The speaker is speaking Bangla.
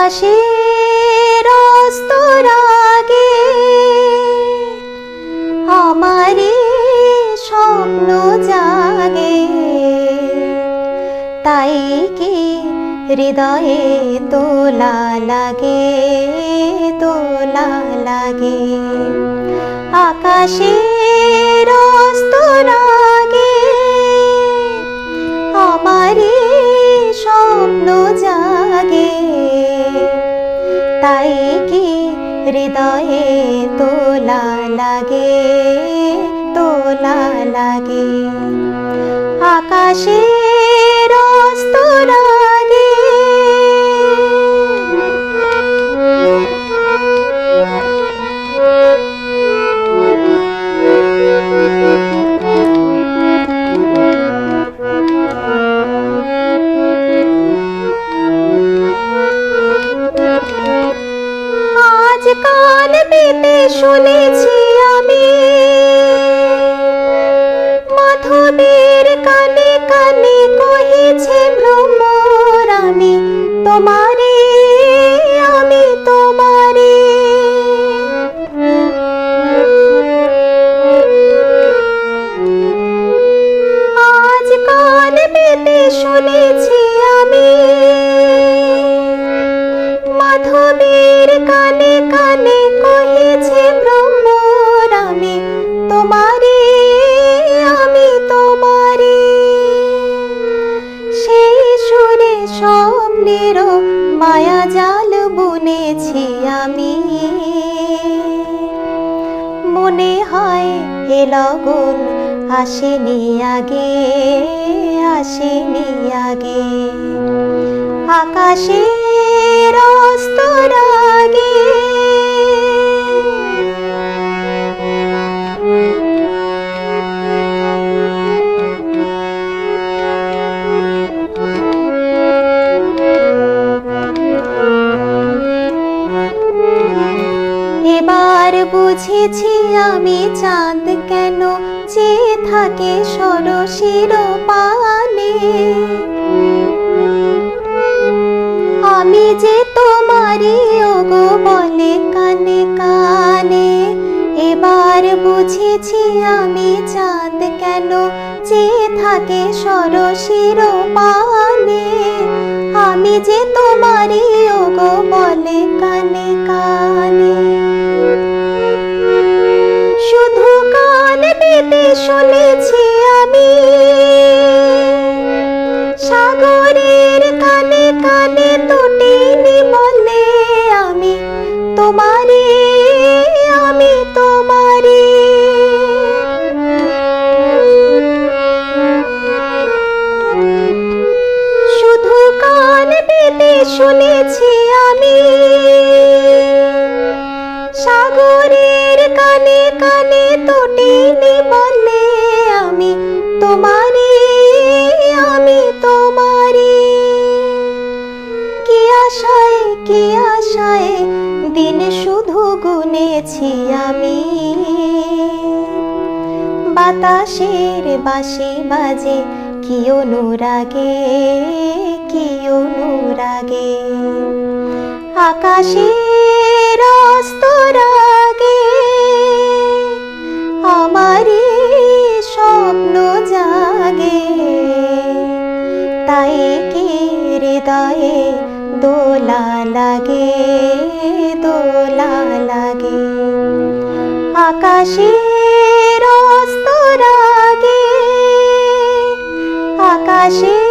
আকাশের অস্তরাগে আমারে স্বপ্ন জাগে। তাই কি হৃদয়ে তোলা লাগে তোলা লাগে? আকাশের হৃদয়ে তোলা লাগে তোলা লাগে। আকাশের অস্তরাগে কান পেতে শুনেছি আমি। মাধবের কানে কানে কহেছে ভ্রমর আমি তোমারে আমি তোমারে। আজ কান পেতে শুনেছি স্বপ্নের মায়া জাল বুনেছি আমি। মনে হয় এ লগন আসেনি আগে আসেনি আগে। আকাশের বুঝেছি আমি চাঁদ কেন যে থাকে সরসির পানে। আমি যে তোমারই, ওগো, বলে কানে কানে। এবার বুঝেছি আমি চাঁদ কেন যে থাকে সরসির পানে। আমি যে তোমারই, ওগো, বলে কানে কানে। শুনেছি আমি। সাগরের কানে কানে তুটিনি বলে আমি তোমারে আমি তোমারে। কি আশায় কি আশায় দিন শুধু গুনেছি আমি। বাতাসের বাঁশি বাজে কি অনুরাগে কি অনুরাগে আকাশের অস্তরাগে আমারই স্বপ্ন জাগে। তাই কি হৃদয়ে দোলা লাগে দোলা লাগে। আকাশের ভালোবাসি